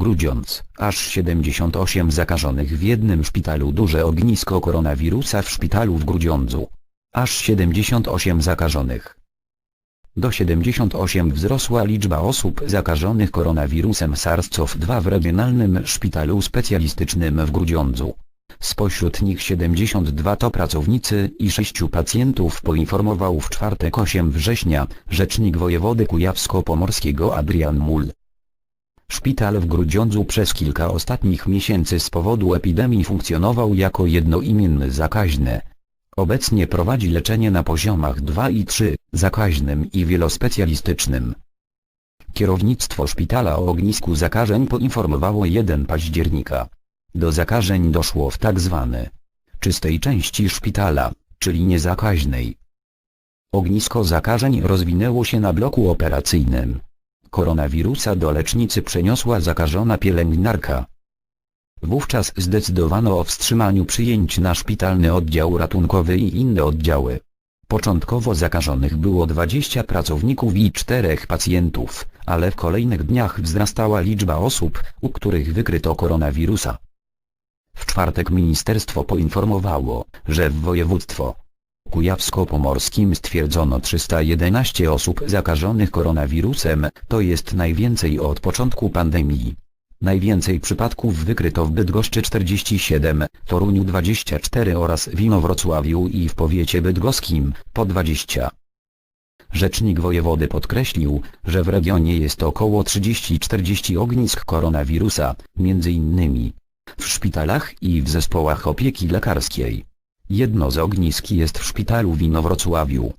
Grudziądz, aż 78 zakażonych w jednym szpitalu duże ognisko koronawirusa w szpitalu w Grudziądzu. Aż 78 zakażonych. Do 78 wzrosła liczba osób zakażonych koronawirusem SARS-CoV-2 w regionalnym szpitalu specjalistycznym w Grudziądzu. Spośród nich 72 to pracownicy i 6 pacjentów poinformował w czwartek 8 września rzecznik wojewody kujawsko-pomorskiego Adrian Mul. Szpital w Grudziądzu przez kilka ostatnich miesięcy z powodu epidemii funkcjonował jako jednoimienny zakaźny. Obecnie prowadzi leczenie na poziomach 2 i 3, zakaźnym i wielospecjalistycznym. Kierownictwo szpitala o ognisku zakażeń poinformowało 1 października. Do zakażeń doszło w tak zwane czystej części szpitala, czyli niezakaźnej. Ognisko zakażeń rozwinęło się na bloku operacyjnym. Koronawirusa do lecznicy przeniosła zakażona pielęgniarka. Wówczas zdecydowano o wstrzymaniu przyjęć na szpitalny oddział ratunkowy i inne oddziały. Początkowo zakażonych było 20 pracowników i 4 pacjentów, ale w kolejnych dniach wzrastała liczba osób, u których wykryto koronawirusa. W czwartek ministerstwo poinformowało, że w województwo kujawsko-pomorskim stwierdzono 311 osób zakażonych koronawirusem, to jest najwięcej od początku pandemii. Najwięcej przypadków wykryto w Bydgoszczy 47, Toruniu 24 oraz w Inowrocławiu i w powiecie bydgoskim, po 20. Rzecznik wojewody podkreślił, że w regionie jest około 30-40 ognisk koronawirusa, innymi w szpitalach i w zespołach opieki lekarskiej. Jedno z ognisk jest w szpitalu w Inowrocławiu.